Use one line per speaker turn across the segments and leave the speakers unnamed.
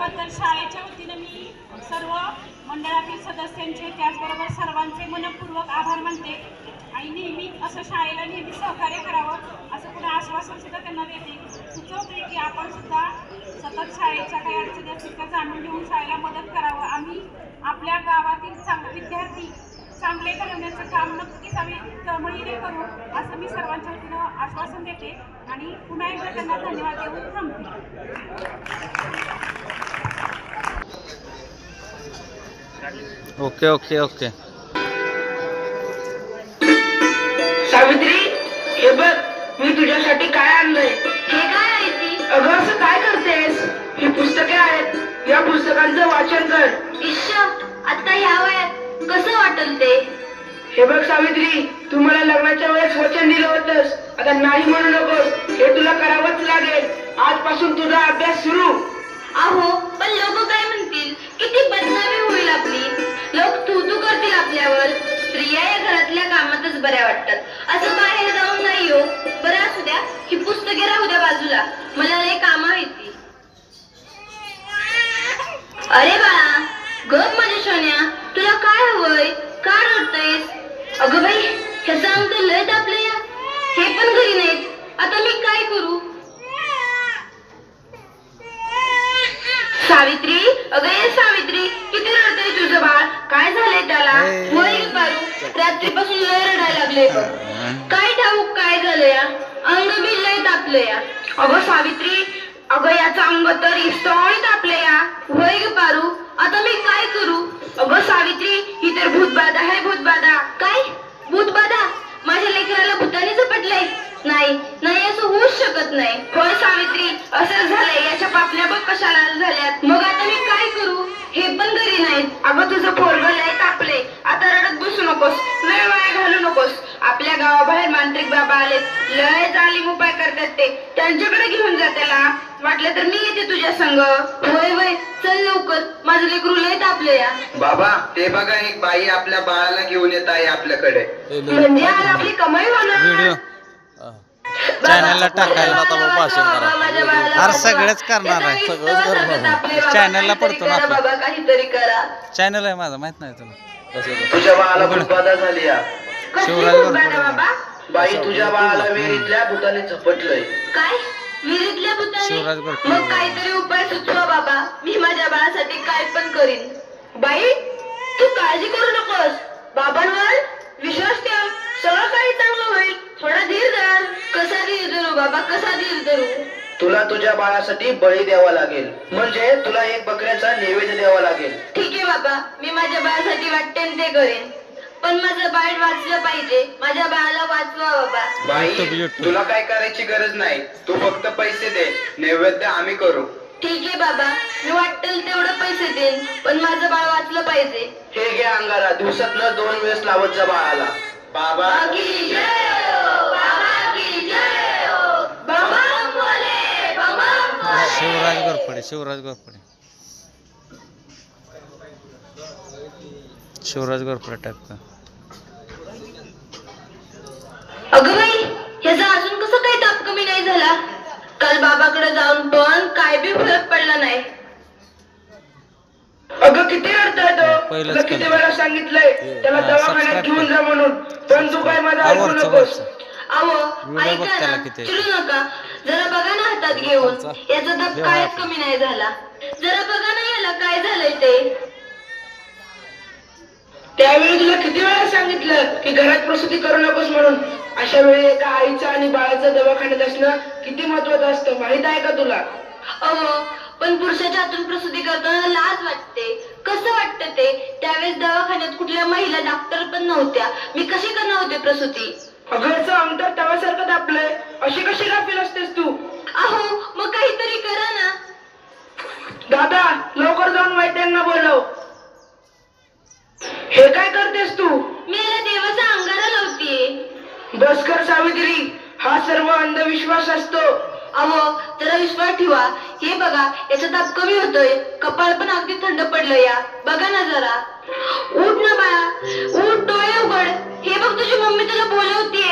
याबद्दल शाळेच्या वतीनं मी सर्व मंडळातील सदस्यांचे त्याचबरोबर सर्वांचे मनपूर्वक आभार मानते. आणि नेहमी असं शाळेला नेहमी सहकार्य करावं असं पुन्हा आश्वासन सुद्धा त्यांना देते. सुचवते की आपण सुद्धा सतत शाळेच्या काही अडचणी असतील त्या जाणून घेऊन शाळेला मदत करावं. आम्ही आपल्या गावातील चांग विद्यार्थी चांगले घडवण्याचं काम नक्कीच आम्ही तळमळीने करू असं मी सर्वांच्या वतीनं आश्वासन देते. आणि पुन्हा एकदा त्यांना धन्यवाद देऊन थांबते.
Okay okay okay.
सावित्री हे बघ मी तुझ्यासाठी काय आणलंय?
हे काय आहे ती?
अगं असं काय करतेस? ही पुस्तके आहेत. या पुस्तकांचं वाचन कर.
इश्श आता ह्या वयात कसं वाटल ते?
हे बघ सावित्री तू मला लग्नाच्या वेळेस वचन दिलं होतंस. आता नाही म्हणू नकोस. हे तुला करावंच लागेल. आजपासून तुझा अभ्यास सुरू.
अहो पण लोक काय किती बदनामी होईल आपली? लोक तू तू करतील आपल्यावर. स्त्रिया या घरातल्या कामातच बऱ्या वाटतात. असं बाहेर जाऊन नाही हो. बरं असू द्या ही पुस्तके राहू द्या बाजूला. मला लय कामं माहिती अरे बाळा गप माझ्या सोन्या. तुला काय हवंय? का रडतयस? अगं बाई ह्या सांगतो लय तापलं या. हे पण घरी नाहीत. आता मी काय करू? सावित्री? अगं ये सावित्री किती रडतय तुझं बाळ? काय झालंय त्याला. वय पारू. रात्रीपासून लय रडायला लागले काय ठाऊक काय झालं या अंग बी लय तापलं या अगं सावित्री अगं याचं अंग तर इस्तवणी तापलं या वय ग पारू. आता मी काय करू? अगं सावित्री ही तर भूतबाधा आहे भूतबाधा. काय? भूतबाधा? माझ्या लेकराला भूताने झपटलंय. नाही नाही असं होऊच शकत नाही. होय सावित्री असं झालंय. याच्या पापण्या बघ कशा लाल झाल्यात. मग आता मी काय करू? हे पण घरी नाहीत. अगं तुझं पोरग लय तापले आता रडत बसू नकोस. लय वाया घालू नकोस. आपल्या गावाबाहेर मांत्रिक बाबा आलेत. लय तालीम उपाय करतात ते. त्यांच्याकडे घेऊन जा त्याला. वाटलं तर मी येते तुझ्या संग. होय होय. चल लवकर. माझं लेकरू लय तापलं या
बाबा ते बघा एक बाई आपल्या बाळाला घेऊन येत आहे आपल्याकडे.
म्हणजे आज आपली कमाई होणार?
चॅनलला टाकायला आता मग भाषण करा. अरे सगळेच करणार आहे.
सगळंच करणार
चॅनलला पडतो ना आपण. चॅनल आहे माझा माहीत नाही तुला.
तुझ्या बाळाला भूतबाधा झाली या
कसली
शिवराज
बाई तुझ्या बाळाला विहिरीतल्या भूताने झपटलंय.
काय? विहिरीतल्या भूताने. मग काहीतरी उपाय सुचवा बाबा. मी माझ्या बाळासाठी काय पण करीन. बाई तू काळजी करू नकोस. बाबांवर विश्वास ठेव. सगळं काही चांगलं होईल. थोडा धीर धर. कसा धीर धरू बाबा? कसा धीर धरू?
तुला तुझ्या बाळासाठी बळी द्यावा लागेल. म्हणजे तुला एक बकऱ्याचा नैवेद्य द्यावा लागेल.
ठीक आहे बाबा. मी माझ्या बाळासाठी वाटते ते करेन. पण माझं बाळ वाचलं पाहिजे. माझ्या बाळाला वाचवा बाबा.
बाई. तुला काय करायची गरज नाही. तू फक्त पैसे दे. नैवेद्य आम्ही करू.
ठीक आहे बाबा. मी वाटेल तेवढं पैसे देईन. पण माझं बाळ वाचलं पाहिजे.
हे घे अंगारा. दिवसातनं दोन वेळेस लावत जा बाळाला. बाबा
की जय हो, बाबा की जय हो. बम बोले, बम बोले.
शिवराज गोरपडे शिवराज गोरपडे शिवराज गोरपडे टाकतो
अगं बाई ह्याचा अजून कसं काही ताप कमी नाही झाला काल बाबाकडे जाऊन पण काय बी फरक पडला नाही
अगं किती रडतोय तो.
पहिलंच
तुला किती. वेळा सांगितलंय त्याला दवाखान्यात घेऊन. जा म्हणून. पण तू काय माझं ऐकू नकोस.
अहो ऐका
त्याला
ना. चिडू नका. जरा बघा ना हातात घेऊन. याचा
देवा
कायच. कमी नाही झाला. जरा बघा ना याला काय झालंय ते.
त्यावेळी तुला किती वेळा सांगितलं की घरात प्रसूती करू नकोस म्हणून? अशा वेळी एका आईचं आणि बाळाचं दवाखान्यात असणं किती महत्वाचं असतं माहीत आहे का तुला?
अहो पण पुरुषाच्या हातून प्रसूती करताना लाज वाटते. कसं वाटतं ते? त्यावेळेस दवाखान्यात कुठल्या महिला डॉक्टर पण नव्हत्या. मी कशी करणार होते प्रसूती?
याचं अंतर तव्यासारखं तापलंय अशी कशी गाफील असतेस तू?
अहो मग काहीतरी करा ना.
दादा लवकर जाऊन वैद्यांना बोलव. हे काय करतेस तू?
मी याला देवाचा अंगारा लावतीये.
बस कर सावित्री हा सर्व अंधविश्वास असतो.
अहो जरा विश्वास ठेवा. हे बघा याचा ताप कमी होतोय. कपाळ पण अगदी थंड पडलं या. बघा ना जरा. उठ ना बाळा. उठ डोळे उघड. हे बघ तुझी मम्मी तुला बोलवतीये.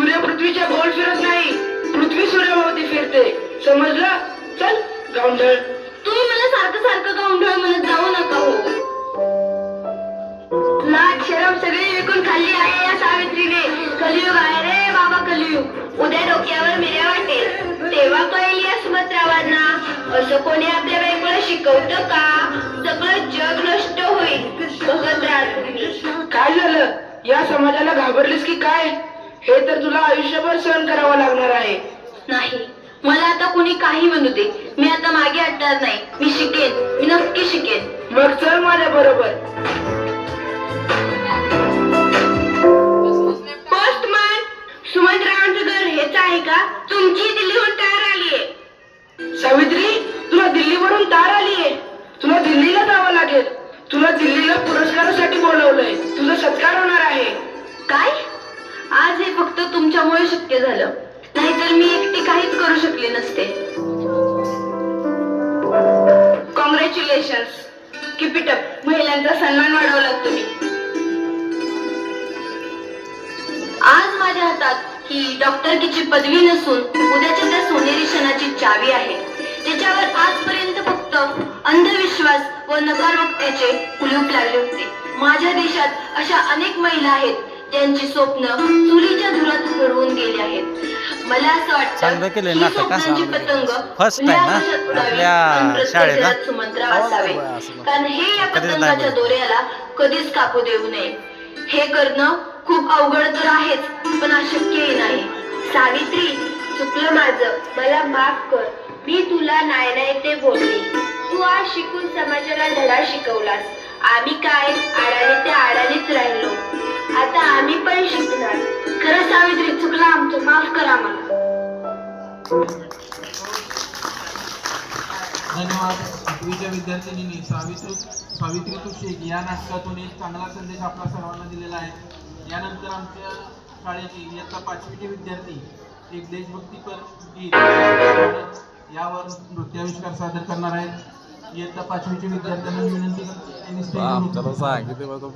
सूर्य पृथ्वीच्या गोल फिरत
नाही. पृथ्वी सूर्याभोवती फिरते. समजलं? चल गावंढळ.
तुम्ही मला सारखं सारखं गावंढळ म्हणत जाऊ नका हो. लाज शरम सगळी विकून खाल्ली आहे या सावित्रीने. कलियुग आहे रे बाबा कलियुग. उद्या डोक्यावर मिऱ्या वाटेल. तेव्हा कळेल या सुभद्रावांना. असं कोणी आपल्या बायकोला शिकवतं का? सगळं जग नष्ट होईल. बघत राहा तुम्ही
काय झालं? या समाजाला घाबरलीस की काय? हे तर तुला आयुष्यभर सहन करावं लागणार आहे.
नाही मला आता कोणी काही म्हणू दे. मी आता मागे हटणार नाही. मी शिकेन. मी नक्की शिकेन.
मग चल माझ्या बरोबर.
पोस्टमॅन सुमंतरावांचं घर हेच आहे का? तुमची दिल्लीहून तयार आली आहे
सावित्री तुला दिल्लीवरून तार आलीये. तुला दिल्लीला जावं लागेल. तुला दिल्लीला पुरस्कारासाठी बोलवलंय. तुझा सत्कार होणार आहे.
काय? आज हे फक्त तुमच्यामुळे शक्य झालं. नाहीतर मी एकटी काहीच करू शकले नसते. कॉंग्रॅच्युलेशन किपिटअप महिलांचा सन्मान वाढवलात तुम्ही. आज माझ्या हातात ही डॉक्टरकीची पदवी नसून उद्याच्या त्या सोनेरी क्षणाची चावी आहे. त्याच्यावर आजपर्यंत फक्त अंधविश्वास व नकारात्मकतेचे कुलूप लागले होते. माझ्या देशात अशा अनेक महिला आहेत ज्यांची स्वप्न चुलीच्या धुरात हरवून गेली आहेत मला असं वाटतं
केलंय
ही
नाटक, हा,
स्वप्नांची
चांगलं
पतंग.
First time ना?
उडावी
आपल्या
आणि प्रत्येक
शाळेत ना?
घरात सुमंत्राव
हो,
असावे
असं.
कारण हे या
कधीच नाही
पतंगाच्या. दोऱ्याला कधीच कापू देऊ नये हे करणं खूप अवघड तर आहेच पण अशक्यही नाही सावित्री चुकलं माझं मला माफ कर मी तुला नाही नाही ते बोलली तू आज शिकून समाजाला धडा शिकवलास आम्ही काय आडाने ते आडानेच राहिलो आता आम्ही पण शिकणार. खरं सावित्री चुकलं आमचं. माफ करा मला.
धन्यवाद. आठवीच्या विद्यार्थिनींनी सावित्री सावित्री तुक्षेक या नाटकातून एक चांगला संदेश आपल्या सर्वांना दिलेला आहे. यानंतर आमच्या शाळेचे इयत्ता पाचवीचे विद्यार्थी एक देशभक्तीपर गीत यावर नृत्याविष्कार सादर करणार आहेत. इयत्ता पाचवीचे विद्यार्थ्यांना मी विनंती करतो. त्यांनी स्टेजवर
आमच्याला सांगितलं तो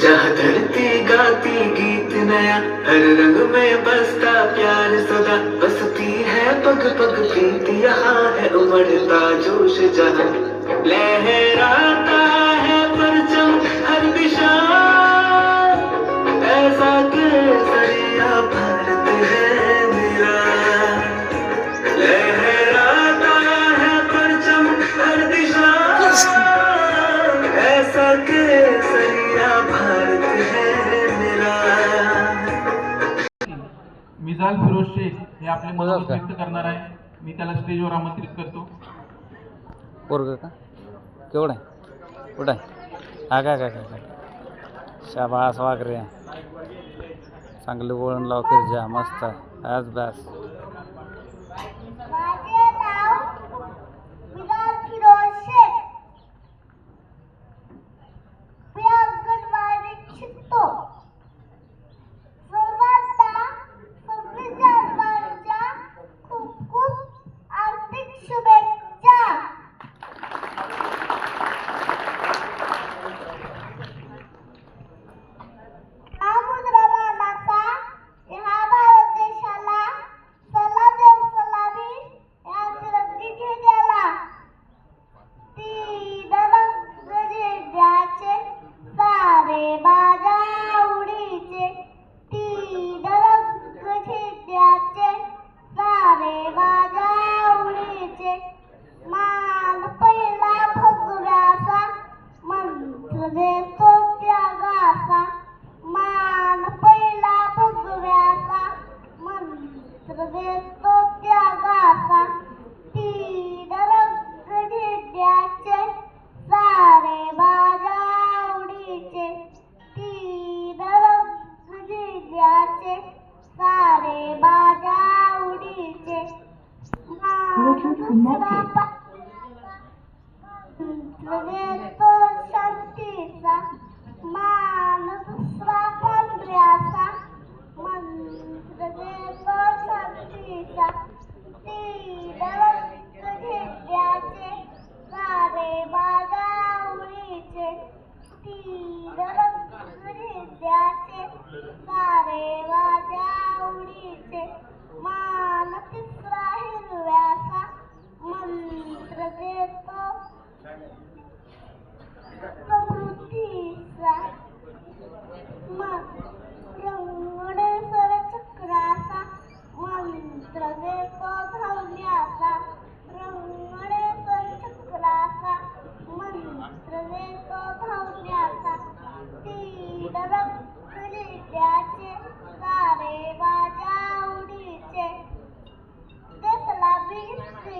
जहाँ धरती गाती गीत नया हर रंग में बसता प्यार सदा। बसती है पग पग प्रीति यहाँ है उमड़ता जोश जहाँ। लहराता
मिजाल फिरोज शेख हे आपले मनोगत
का?
व्यक्त करणार आहे. मी त्याला स्टेजवर आमंत्रित करतो.
पोरग का? केवढं आहे? कुठं आहे? हा काय काय काय काय? शाबास वागरे चांगलं वळण लाव जा मस्त. आज बस.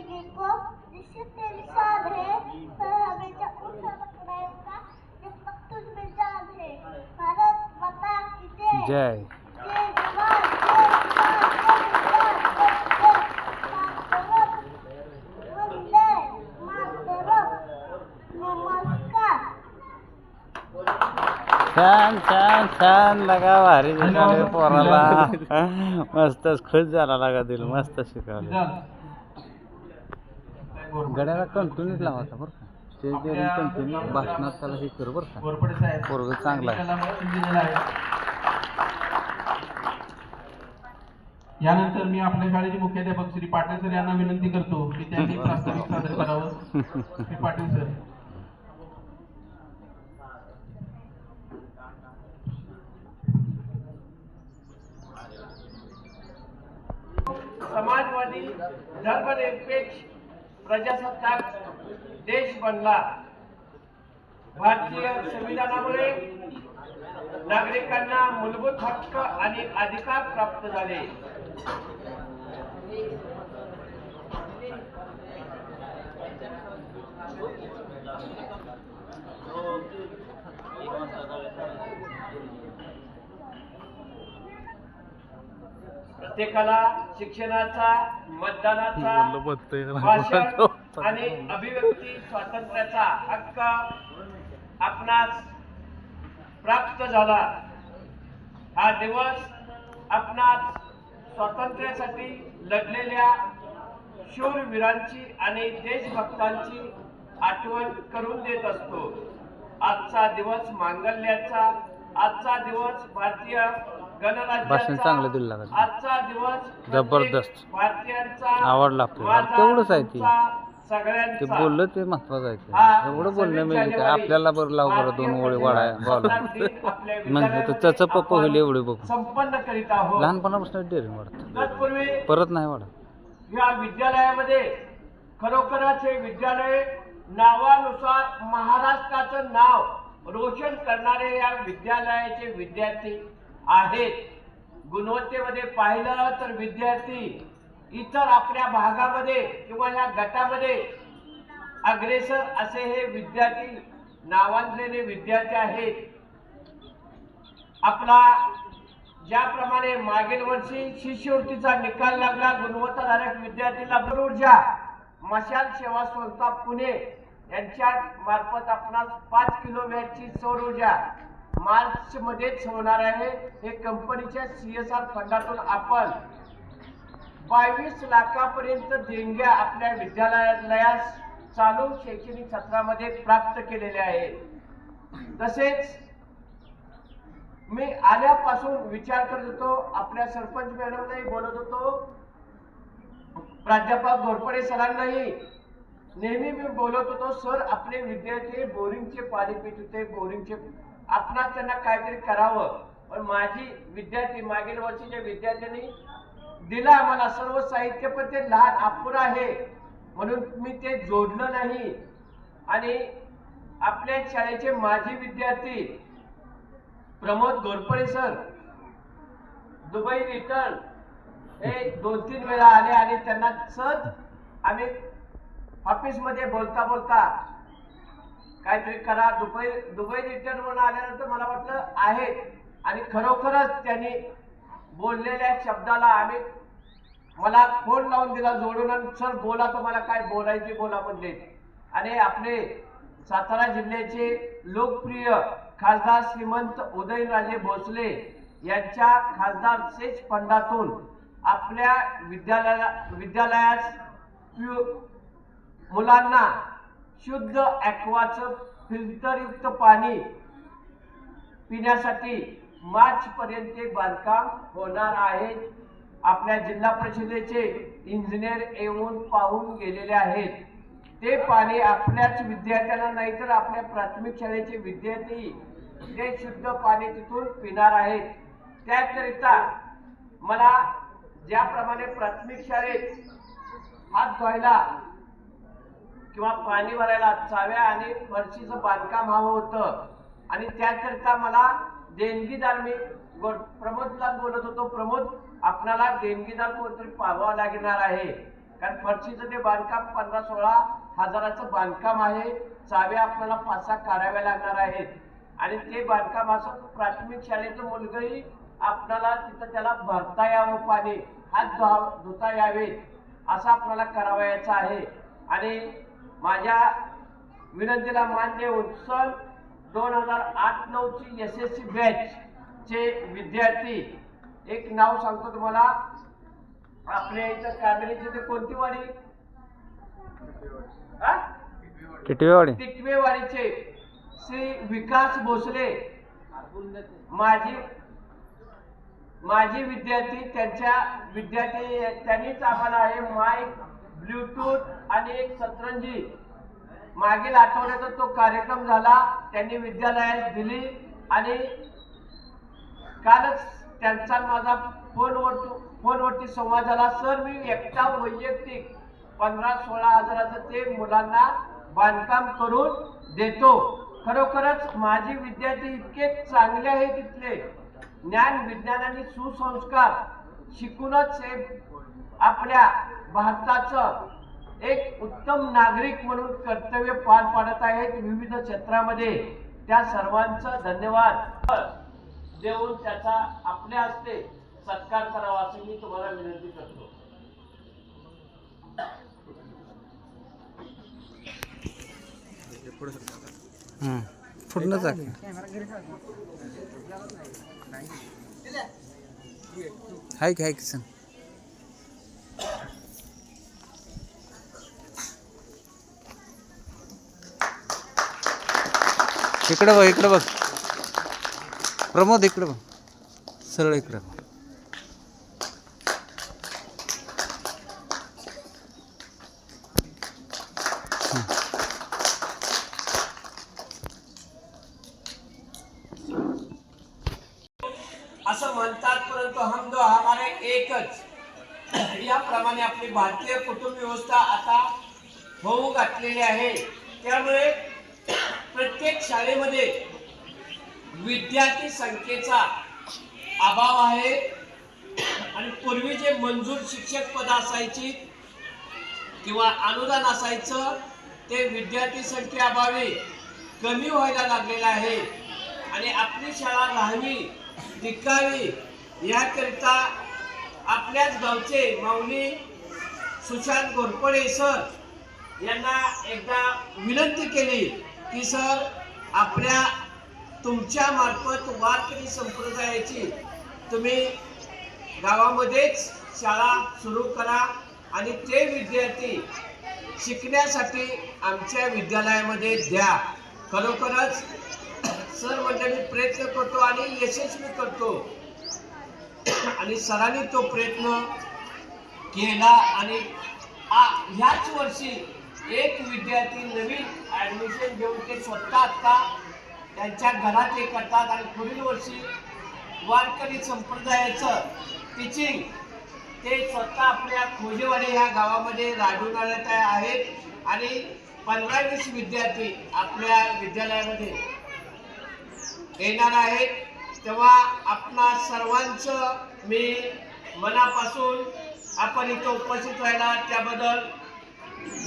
तुझ भारत माता की जय।
जय।
जय जवान जय किसान वंदे मातरम। नमस्कार।
छान छान छान लगा भारी शिकवले पोराला. मस्तच खुश झाला लागा दिल मस्त शिकवले. गड्याला कंटिन्यूच लावायचा बरं का. स्टेज कंटिन्यू भाषणात त्याला हे कर बरं का. पोरग चांगला आहे.
यानंतर मी आपल्या शाळेचे मुख्याध्यापक श्री पाटील सर यांना विनंती करतो की त्यांनी प्रास्ताविक सादर करावं. श्री पाटील सर.
समाजवादी धर्मनिरपेक्ष प्रजासत्ताक देश बनला. भारतीय संविधानामुळे नागरिकांना मूलभूत हक्क आणि अधिकार प्राप्त झाले. प्रत्येकाला शिक्षणाचा मतदानाचा भाषण आणि अभिव्यक्ती स्वातंत्र्याचा हक्क आपणास प्राप्त झाला. हा दिवस आपणास स्वातंत्र्यासाठी लढलेल्या शूरवीरांची आणि देशभक्तांची आठवण करून देत असतो. आजचा दिवस मांगल्याचा आजचा दिवस भारतीय
भाषण चांगलं दिलं
गणराज्याचा
लागा
आजचा दिवस
जबरदस्त. आवडला आपल्याला. तेवढंच आहे ते. ते बोललं ते महत्वाचं आहे ते. एवढं बोलणं म्हणजे काय आपल्याला बरं लाव बरं दोन ओळी वाढाय बोला म्हणजे तर त्याचं पप्पा होईल एवढे बघू लहानपणापासून डेअरिंग वाढत परत नाही वाढत
या विद्यालयामध्ये खरोखरच हे विद्यालय नावानुसार महाराष्ट्राचं नाव रोशन करणारे या विद्यालयाचे विद्यार्थी आहेत. गुणवत्तेमध्ये पाहिलं तर विद्यार्थी इतर आपल्या भागामध्ये किंवा या गटामध्ये अग्रेसर असे हे विद्यार्थी नावांजलेले विद्यार्थी आहेत. आपला ज्याप्रमाणे मागील वर्षी शिष्यवृत्तीचा निकाल लागला गुणवत्ताधारक विद्यार्थीला ऊर्जा मशाल सेवा संस्था पुणे यांच्या मार्फत आपण पाच किलो वॅटची सौर ऊर्जा मार्च मध्येच होणार आहे. हे कंपनीच्या सी एस आर फंडातून आपण बावीस लाखापर्यंत देणग्या आपल्या विद्यालयास चालू शैक्षणिक सत्रामध्ये प्राप्त केलेल्या आहेत. तसेच मी आल्यापासून विचार करत होतो आपल्या सरपंच मॅडमलाही बोलत होतो प्राध्यापक घोरपडे सरांनाही. नेहमी मी बोलत होतो सर आपले विद्यार्थी बोरिंगचे पाणी पित होते बोरिंगचे आपणास त्यांना काहीतरी करावं. पण माझी विद्यार्थी मागील वर्षीच्या विद्यार्थ्यांनी दिलं आम्हाला सर्व साहित्य पण ते लहान अपुरं आहे. म्हणून मी ते जोडलं नाही. आणि आपल्या शाळेचे माजी विद्यार्थी Pramod Gorpade sir Dubai return हे दोन तीन वेळा आले आणि त्यांना सहज आम्ही ऑफिसमध्ये बोलता बोलता काहीतरी करा. दुबई दुबई रिटर्न म्हणून आल्यानंतर मला वाटलं आहे. आणि खरोखरच त्यांनी बोललेल्या शब्दाला आम्ही मला फोन लावून दिला जोडून आणि सर बोला तुम्हाला काय बोलायचे बोला म्हणले. आणि आपले सातारा जिल्ह्याचे लोकप्रिय खासदार श्रीमंत उदयनराजे भोसले यांच्या खासदार सेच फंडातून आपल्या विद्यालयाला विद्यालयास मुलांना शुद्ध ॲक्वाचं फिल्टरयुक्त पाणी पिण्यासाठी मार्च पर्यंत बांधकाम होणार आहे. आपल्या जिल्हा परिषदेचे इंजिनियर येऊन पाहून गेलेले आहेत. ते पाणी आपल्याच विद्यार्थ्यांना नाही तर आपल्या प्राथमिक शाळेचे विद्यार्थी ते शुद्ध पाणी तिथून पिणार आहेत. त्याकरिता मला ज्याप्रमाणे प्राथमिक शाळेत हात धुवायला किंवा पाणी भरायला चाव्या आणि फरशीचं बांधकाम हवं होतं. आणि त्याकरता मला देणगीदार मी प्रमोदला बोलत होतो प्रमोद आपणाला देणगीदार कोणतरी पाहावं लागणार आहे. कारण फरशीचं ते बांधकाम पंधरा सोळा हजाराचं बांधकाम आहे. चाव्या आपल्याला पाच सहा काढाव्या लागणार आहेत. आणि ते बांधकाम असं प्राथमिक शाळेचं मुलगंही आपणाला तिथं त्याला भरता यावं पाणी हात धुवा धुता यावे असं आपल्याला करावयाचं आहे. आणि माझ्या विनंतीला मान देऊन सन दोन हजार आठ नऊची एस एस सी बॅच चे विद्यार्थी एक नाव सांगतो तुम्हाला. आपल्या इथं कांदळीची ते कोणती वाडी?
टिटवेवाडी.
टिटवेवाडीचे श्री विकास भोसले. माजी माजी विद्यार्थी त्यांच्या विद्यार्थी त्यांनीच आम्हाला हे माईक ब्लूटूथ आणि एक सतरंजी मागील आठवड्याचा तो कार्यक्रम झाला त्यांनी विद्यालयात दिली आणि कालच त्यांचा माझा फोनवर फोनवरती संवाद झाला. सर मी एकटा वैयक्तिक पंधरा सोळा हजाराचं ते मुलांना बांधकाम करून देतो. खरोखरच माझे विद्यार्थी इतके चांगले आहेत तिथले. ज्ञान विज्ञान आणि सुसंस्कार शिकूनच हे आपल्या भारताचं एक उत्तम नागरिक म्हणून कर्तव्य पार पाडत आहेत विविध क्षेत्रामध्ये. त्या सर्वांचं धन्यवाद. देऊन त्याचा आपल्या हस्ते सत्कार करावा असं मी तुम्हाला विनंती करतो.
हाय हाय किसन इकडं बघ इकडं बघ. प्रमोद इकडं बघ. सरळ इकडं. बघ
असं म्हणतात परंतु हम दो हमारे एकच. याप्रमाणे आपली भारतीय कुटुंब व्यवस्था आता होऊ घातलेली आहे. प्रत्येक शाळेमध्ये विद्यार्थी संख्येचा अभाव आहे. आणि पूर्वी जे मंजूर शिक्षक पद असायची किंवा अनुदान असायचं ते विद्यार्थी संख्येअभावी कमी व्हायला लागलेलं आहे. आणि आपली शाळा राहावी टिकावी याकरिता आपल्याच गावचे माऊली सुशांत घोरपडे सर यांना एकदा विनंती केली. की सर आपल्या तुमच्या मार्फत वारकरी संप्रदायाची तुम्ही गावामध्येच शाळा सुरू करा आणि ते विद्यार्थी शिकण्यासाठी आमच्या विद्यालयामध्ये द्या. खरोखरच सर म्हणजे मी प्रयत्न करतो आणि यशस्वी करतो. आणि सरांनी तो प्रयत्न केला आणि आ- ह्याच वर्षी एक विद्यार्थी नवीन ॲडमिशन घेऊन ते स्वतः आता त्यांच्या घरात हे करतात आणि पुढील वर्षी वारकरी संप्रदायाचं टीचिंग ते स्वतः आपल्या खोजेवाडी ह्या गावामध्ये राबविण्यात आहेत. आणि पंधरा वीस विद्यार्थी आपल्या विद्यालयामध्ये येणार आहेत. तेव्हा आपणा सर्वांचं मी मनापासून आपण इथं उपस्थित राहिला. त्याबद्दल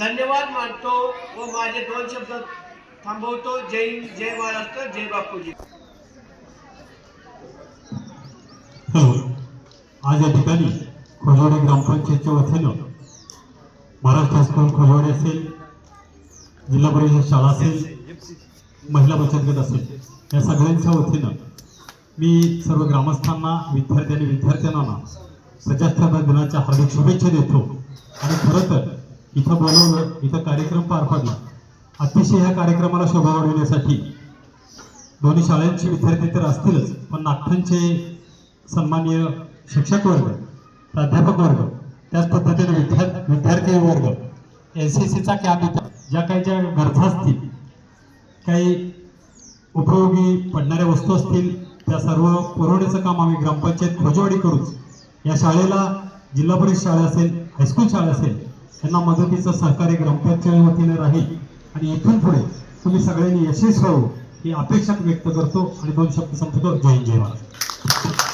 धन्यवाद मानतो व माझे दोन शब्द थांबवतो. जय हिंद जय महाराष्ट्र जय बापूजी.
हॅलो आज या ठिकाणी खोजवडे ग्रामपंचायतच्या वतीनं महाराष्ट्र हायस्कूल खोजवडे असेल जिल्हा परिषद शाळा असेल महिला बचत गट असेल या सगळ्यांच्या वतीनं मी सर्व ग्रामस्थांना विद्यार्थी आणि विद्यार्थ्यांना प्रजासत्ताक दिनाच्या हार्दिक शुभेच्छा देतो. आणि खरं तर इथं बोलवलं इथं कार्यक्रम पार पाडला अतिशय ह्या कार्यक्रमाला शोभा वाढवण्यासाठी दोन्ही शाळांचे विद्यार्थी तर असतीलच पण नागपूरचे सन्माननीय शिक्षक वर्ग प्राध्यापक वर्ग त्याच पद्धतीने विद्या विद्यार्थी वर्ग एन सी सीचा कॅब येतो ज्या काही ज्या गरजा असतील काही उपयोगी पडणाऱ्या वस्तू असतील त्या सर्व पुरवण्याचं काम आम्ही ग्रामपंचायत खोजवाडी करूच. या शाळेला जिल्हा परिषद शाळा असेल हायस्कूल शाळा असेल यांना मदतीचं सहकार्य ग्रामपंचायत वतीने राहील. आणि इथून पुढे तुम्ही सगळ्यांनी यशस्वी व्हावं ही अपेक्षा व्यक्त करतो आणि दोन शब्द संपतो. जय जय महाराज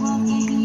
Quantos